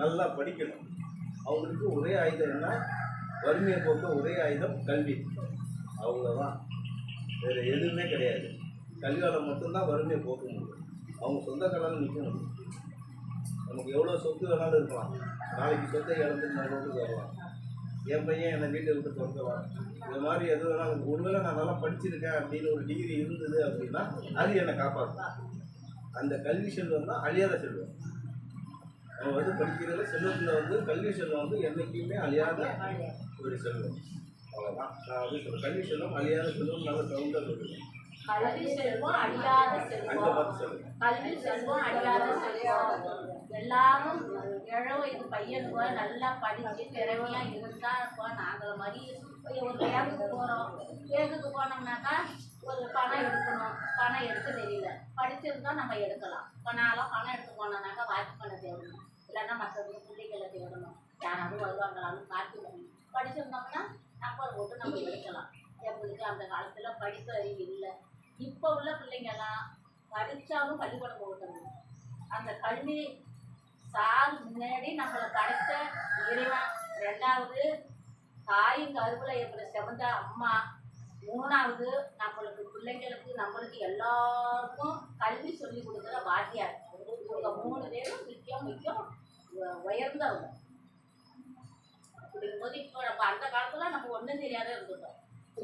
நல்லா படிக்கணும். அவங்களுக்கு ஒரே ஆயுதம் என்ன? வறுமையை போக்க ஒரே ஆயுதம் கல்வி. அவ்வளோதான் வேறு எதுவுமே கிடையாது. கல்வியால் மட்டும்தான் வறுமையை போக்க முடியும். அவங்க சொந்த கடலில் நிற்க முடியும் நமக்கு எவ்வளோ சொத்து வேணாலும் இருக்கலாம். நாளைக்கு சொத்தை இழந்து நான் ரோட்டுக்கு வரலாம் என் பையன் என்னை வீட்டை விட்டு துறக்கலாம் இந்த மாதிரி எது வேணாலும் ஒருவேளை நான் நல்லா படிச்சிருக்கேன் அப்படின்னு ஒரு டிகிரி இருந்தது அப்படின்னா அது என்னை காப்பாற்றும் அந்த கல்வி செல்வம் தான் அழியாத செல்வம். நம்ம வந்து படிக்கிறதுல செல்வத்தில் வந்து கல்வி செல்வம் வந்து என்றைக்குமே அழியாத ஒரு செல்வம். அவ்வளோதான் நான் வந்து சொல்கிறேன் கல்வி செல்வம் அழியாத செல்வம் நல்ல சவுண்டாக சொல்லுவேன் கல்வி செல்வம் அழியாத செல்வம். கல்வி செல்வம் அழியாத செல்வம். எல்லாரும் ஏழோ இது பையன் போல நல்லா படிச்சு திறமையா இருந்தா இப்போ நாங்கள் மாதிரி ஒரு பேங்குக்கு போகிறோம் பேங்குக்கு போனோம்னாக்கா ஒரு பணம் எடுக்கணும். பணம் எடுக்க தெரியல. படிச்சிருந்தா நம்ம எடுக்கலாம். நான்லாம் பணம் எடுத்து போனோம்னாக்கா வாட்ச் பண்ண தேடணும். இல்லைன்னா மற்றவங்க பிள்ளைகளை தேடணும். யாராவது வருவாங்களான்னு பார்த்து படிச்சிருந்தோம்னா நம்பர் போட்டு நம்ம எடுக்கலாம். எங்களுக்கு அந்த காலத்தில் படிப்பு அறிவு இல்லை. இப்போ உள்ள பிள்ளைங்கெல்லாம் படித்தாலும் பள்ளிக்கூடம் போகணும் அந்த கல்வி சால் முன்னாடி நம்மளை படைத்த இறைவன் ரெண்டாவது தாயின் கருவில் இருக்கிற செவந்த அம்மா மூணாவது நம்மளுக்கு பிள்ளைங்களுக்கு நம்மளுக்கு எல்லாருக்கும் கல்வி சொல்லி கொடுக்குற வாத்தியார். இவங்க மூணு பேரும் முக்கியம் முக்கியம் உயர்ந்தவங்க. அப்படிங்கும்போது இப்போ நம்ம அந்த காலத்துல நம்ம ஒன்றும் தெரியாத இருந்துட்டோம்.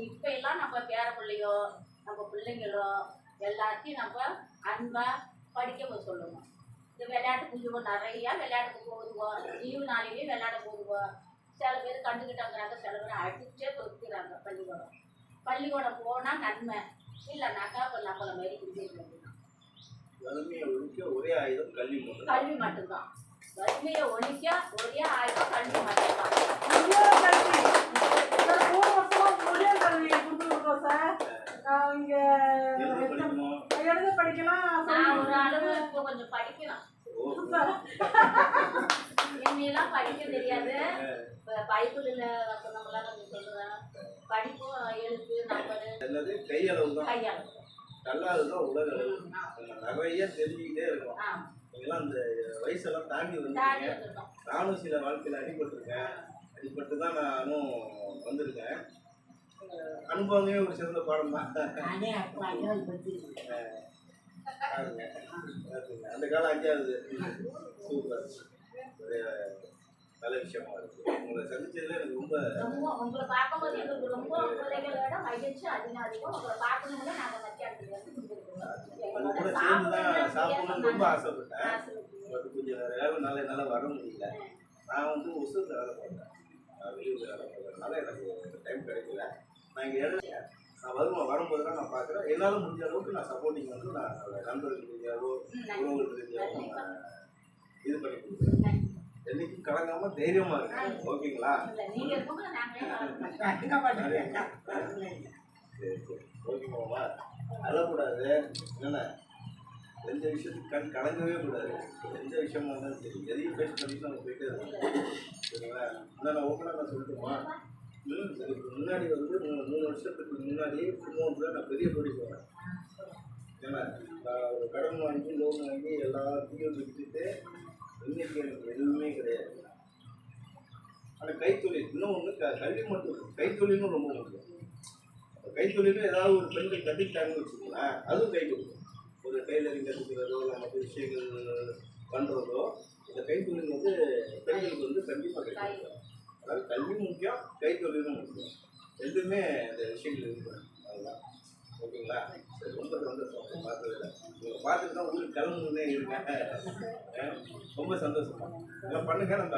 இப்போ எல்லாம் நம்ம பேர பிள்ளையோ நம்ம பிள்ளைங்களோ எல்லாத்தையும் நம்ம அன்பா படிக்க சொல்லணும் இந்த விளையாட்டு குஞ்சுவோம் நிறையா விளையாட்டுக்கு போகுதுவோம் லீவு நாளையே விளையாட போகுதுவோம் சில பேர் கண்டுக்கிட்டாங்கிறாங்க சில பேர் அடிச்சே தொடுக்கிறாங்க பள்ளிக்கூடம். பள்ளிக்கூடம் போனால் நன்மை இல்லைனாக்கா இப்போ நம்மளை மாரி ஒழிக்க ஒரே ஆயுதம் கல்வி மட்டும் கல்வி மட்டும்தான். வறுமையை ஒழிக்க ஒரே ஆயுதம் கல்வி மட்டும்தான் முதியோர் கல்வி சார் மூணு வருஷமா முதியோர் கல்வி கொடுத்துருக்கோம் சார் ஆஹ் இங்க எழுத படிக்கலாம் நான் ஒரு அளவு இப்போ கொஞ்சம் படிக்கலாம். என்னையெல்லாம் படிக்க தெரியாது. இப்போ பைபிளில் வசனம்லாம் கொஞ்சம் சொல்லுவேன் படிப்பும் எழுத்து நம்பரு. கையளவு. தான் கையாளு கல்லாது தான் உலக நிறைய தெரிஞ்சுக்கிட்டே இருக்கோம். நீங்களாம் அந்த வயசெல்லாம் தாண்டி வந்துட்டோம் நானும் சில வாழ்க்கையில் அடிபட்டிருக்கேன். அடிபட்டு தான் நானும் வந்திருக்கேன். அனுபவமே ஒரு சிறந்த பாடம். தான். அந்த காலம் அஞ்சாவது. சூப்பர். நல்ல விஷயமா இருக்கு. உங்களை சந்திச்சதுல எனக்கு ரொம்ப உங்களை பார்க்கும்போது எங்களுக்கு ரொம்ப பிள்ளைகளை விட மகிழ்ச்சி அதிகம் அதிகம் உங்களை பார்க்கணும்னா நாங்கள் மத்தியானத்துக்கு உங்க கூட சேர்ந்து தான் சாப்பிடணும்னு ரொம்ப ஆசைப்பட்டேன். பட் கொஞ்சம் வேலைனால என்னால் வர முடியல. நான் வந்து ஒசூரில் வேலை பார்த்தேன். நான் வெளியூரில் வேலை பார்க்கறதுனால எனக்கு டைம் கிடைக்கல. நான் இங்கே இடம் நான் வருவேன் வரும்போது தான் நான் பார்க்குறேன் என்னால் முடிஞ்ச அளவுக்கு நான் சப்போர்ட்டிங் வந்து நான் நண்பர்கள் ரீதியாகவோ உறவுகள் ரீதியாகவோ நான் இது பண்ணி கொடுக்குறேன். என்னைக்கும் கலங்காம தைரியமா இருக்கு ஓகேங்களா? சரி சரி. ஓகே மாமா. அழக்கூடாது. என்னென்ன எந்த விஷயத்துக்கு கண் கலங்கவே கூடாது. எந்த விஷயமா இருந்தாலும் சரி. எதையும் பேச பண்ணி நம்ம போயிட்டே இருக்கோம் சரிங்களா? நான் ஓப்பனாக நான் சொல்லட்டுமா? முன்னாடி வந்து மூணு வருஷத்துக்கு முன்னாடி குடும்பத்தில் நான் பெரிய தொழில் போகிறேன் ஏன்னா நான் ஒரு கடன் வாங்கி லோன் வாங்கி எல்லாத்தையும் விட்டுட்டு இன்னைக்கு எனக்கு எதுவுமே கிடையாது. ஆனால் கைத்தொழில் இன்னும் ஒன்று க கல்வி மட்டும் கைத்தொழிலும் ரொம்ப முக்கியம். கைத்தொழிலும் ஏதாவது ஒரு பெண்கள் கற்றுக்கிட்டாங்கன்னு வச்சுக்கோங்களேன் அதுவும் கை கொடுக்கும். ஒரு டெய்லரிங் கற்றுக்கிறதோ இல்லை மற்ற விஷயங்கள் பண்ணுறதோ இந்த கைத்தொழில் வந்து பெண்களுக்கு வந்து கண்டிப்பாக கிடைக்கும். அதாவது கல்வி முக்கியம் கைத்தொழிலும் முக்கியம். ரெண்டுமே இந்த விஷயங்கள் இருக்கு. அதுதான் ஓகேங்களா? சரி ரொம்ப சந்தோஷம். உங்களை பார்த்ததில்ல உங்களை பார்த்துட்டு தான் ஊருக்கு கிளம்புனே இருக்கேன். ரொம்ப சந்தோஷமா. இதெல்லாம் பண்ணுங்க நம்ம